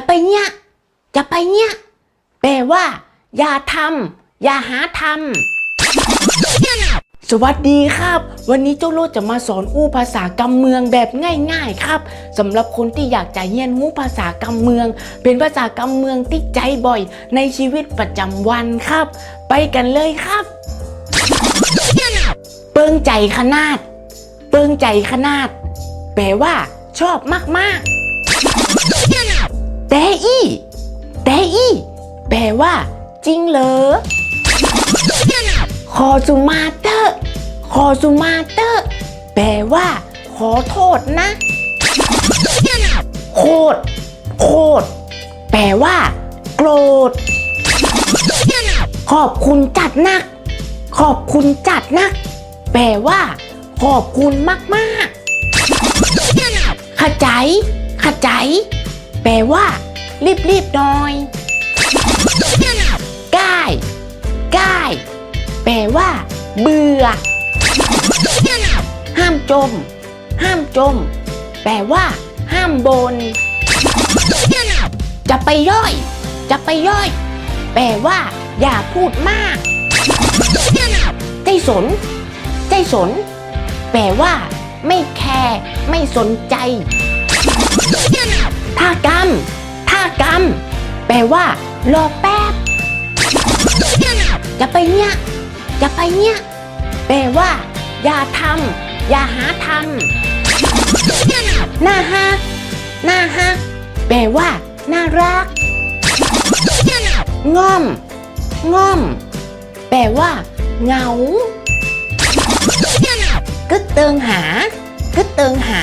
จะไปเนี่ยจะไปเนี่ยแปลว่า อย่าทำอย่าหาทำสวัสดีครับ วันนี้เจ้าโลดจะมาสอนอู้ภาษากำเมืองแบบง่ายๆครับสำหรับคนที่อยากจะเรียนรู้ภาษากำเมือง เป็นภาษากำเมืองที่ใจบ่อย ในชีวิตประจำวันครับ ไปกันเลยครับ เปิงใจขนาด เปิงใจขนาด แปลว่า ชอบมากๆ แต่อี้แต่อี้แปลว่า จริงเหรอคอซูมาเตอร์คอซูมาเตอร์แปลว่า ขอโทษนะ โคตร โคตร แปลว่า โกรธ ขอบคุณจัดนัก ขอบคุณจัดนัก แปลว่า ขอบคุณมากๆขจายขจายแป ลว่า รีบรีบหน่อยก้ายก้ายแปลว่า เบื่อ ห้ามจม ห้ามจม แปลว่า ห้ามบน จะไปย่อย จะไปย่อย แปลว่า อย่าพูดมาก ใจสน ใจสน แปลว่า ไม่แคร์ไม่สนใจากรรมท่ากรรมแปลว่า รอแป๊บจะไปเนี่ยจะไปเนี่ยแปลว่า อย่าทำอย่าหาทำหน้าฮักหน้าฮักแปลว่า น่ารักง่อมง่อม แปลว่า เหงากึดเติงหากึดเติงหา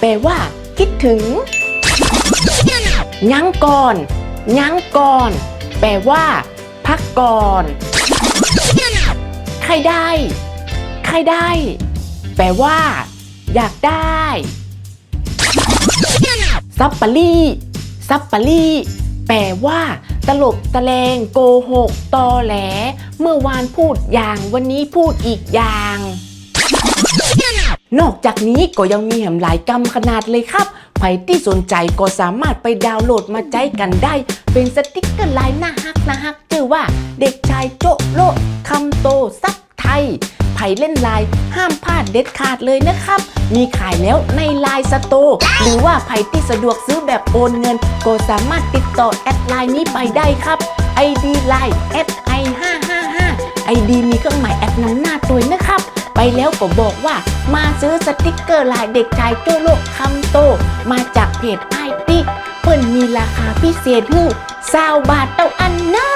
แปลว่า คิดถึง ยั้งก่อน ยั้งก่อน แปลว่า พักก่อน ใครได้ ใครได้ แปลว่า อยากได้ ซับปะลี่ซับปะลี่ แปลว่า ตลบตะแลงโกหก ตอแหล เมื่อวานพูดอย่างวันนี้พูดอีกอย่าง นอกจากนี้ก็ยังมีแหมหลายกรรมขนาดเลยครับ รที่สนใจก็สามารถไปดาวน์โหลดมาใจกันได้ เป็นสติกเกอร์ลายหน้าฮักนะฮักชื่อว่า เด็กชายโจโลคำโตซับไทยไผเล่นลน์ห้ามพลาดเด็ดขาดเลยนะครับ มีขายแล้วในไลน์สโตหรือว่าไผที่สะดวกซื้อแบบโอนเงิน ก็สามารถติดต่อแอดไลน์นี้ไปได้ครับ ID Line i 5 5 5 ID มีเครื่องหมายแอดนำหน้าตัวนะครับ ไปแล้วก็บอกว่ามาซื้อสติกเกอร์ลายเด็กชายโจโลคำ โตมาจากเพจไอติเปิ้นมีราคาพิเศษคือซาวบาทเต้าอันเนอ